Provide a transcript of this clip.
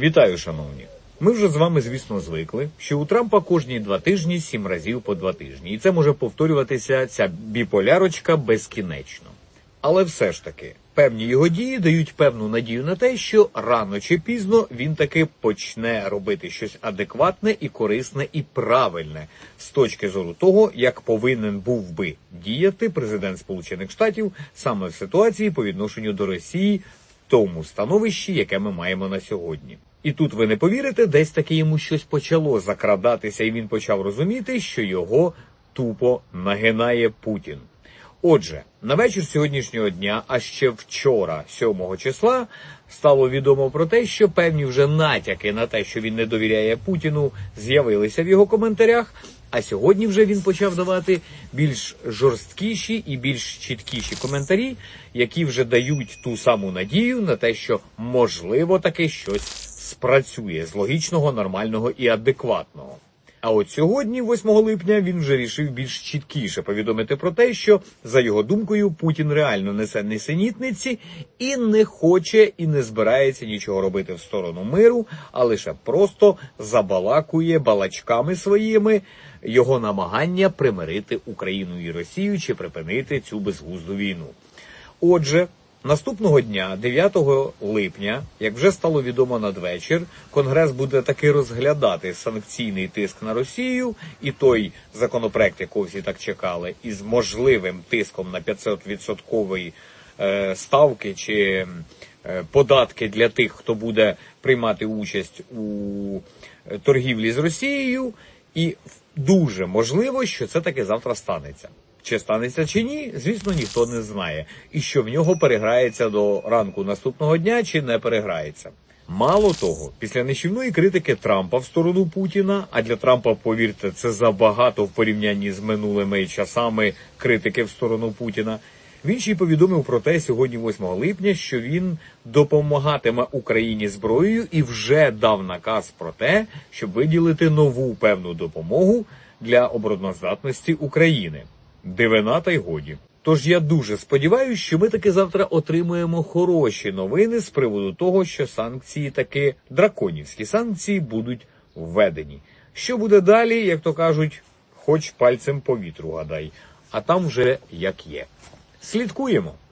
Вітаю, шановні. Ми вже з вами, звісно, звикли, що у Трампа кожні два тижні сім разів по два тижні, і це може повторюватися ця біполярочка безкінечно. Але все ж таки, певні його дії дають певну надію на те, що рано чи пізно він таки почне робити щось адекватне і корисне і правильне з точки зору того, як повинен був би діяти президент Сполучених Штатів саме в ситуації по відношенню до Росії в тому становищі, яке ми маємо на сьогодні. І тут ви не повірите, десь таки йому щось почало закрадатися, і він почав розуміти, що його тупо нагинає Путін. Отже, на вечір сьогоднішнього дня, а ще вчора, 7 числа, стало відомо про те, що певні вже натяки на те, що він не довіряє Путіну, з'явилися в його коментарях. А сьогодні вже він почав давати більш жорсткіші і більш чіткіші коментарі, які вже дають ту саму надію на те, що можливо таки щось спрацює з логічного, нормального і адекватного. А от сьогодні, 8 липня, він вже рішив більш чіткіше повідомити про те, що за його думкою Путін реально несе несенітниці і не хоче і не збирається нічого робити в сторону миру, а лише просто забалакує балачками своїми його намагання примирити Україну і Росію чи припинити цю безглузду війну. Отже, наступного дня, 9 липня, як вже стало відомо надвечір, Конгрес буде таки розглядати санкційний тиск на Росію і той законопроект, якого всі так чекали, із можливим тиском на 500% е, ставки чи е, податки для тих, хто буде приймати участь у е, торгівлі з Росією, і дуже можливо, що це таки завтра станеться. Чи станеться чи ні, звісно, ніхто не знає. І що в нього переграється до ранку наступного дня, чи не переграється. Мало того, після нищівної критики Трампа в сторону Путіна, а для Трампа, повірте, це забагато в порівнянні з минулими часами критики в сторону Путіна. Він ще й повідомив про те сьогодні, 8 липня, що він допомагатиме Україні зброєю і вже дав наказ про те, щоб виділити нову певну допомогу для обороноздатності України. Дивина та й годі. Тож я дуже сподіваюся, що ми таки завтра отримаємо хороші новини з приводу того, що санкції таки драконівські санкції будуть введені. Що буде далі, як то кажуть, хоч пальцем по вітру гадай, а там вже як є. Слідкуємо.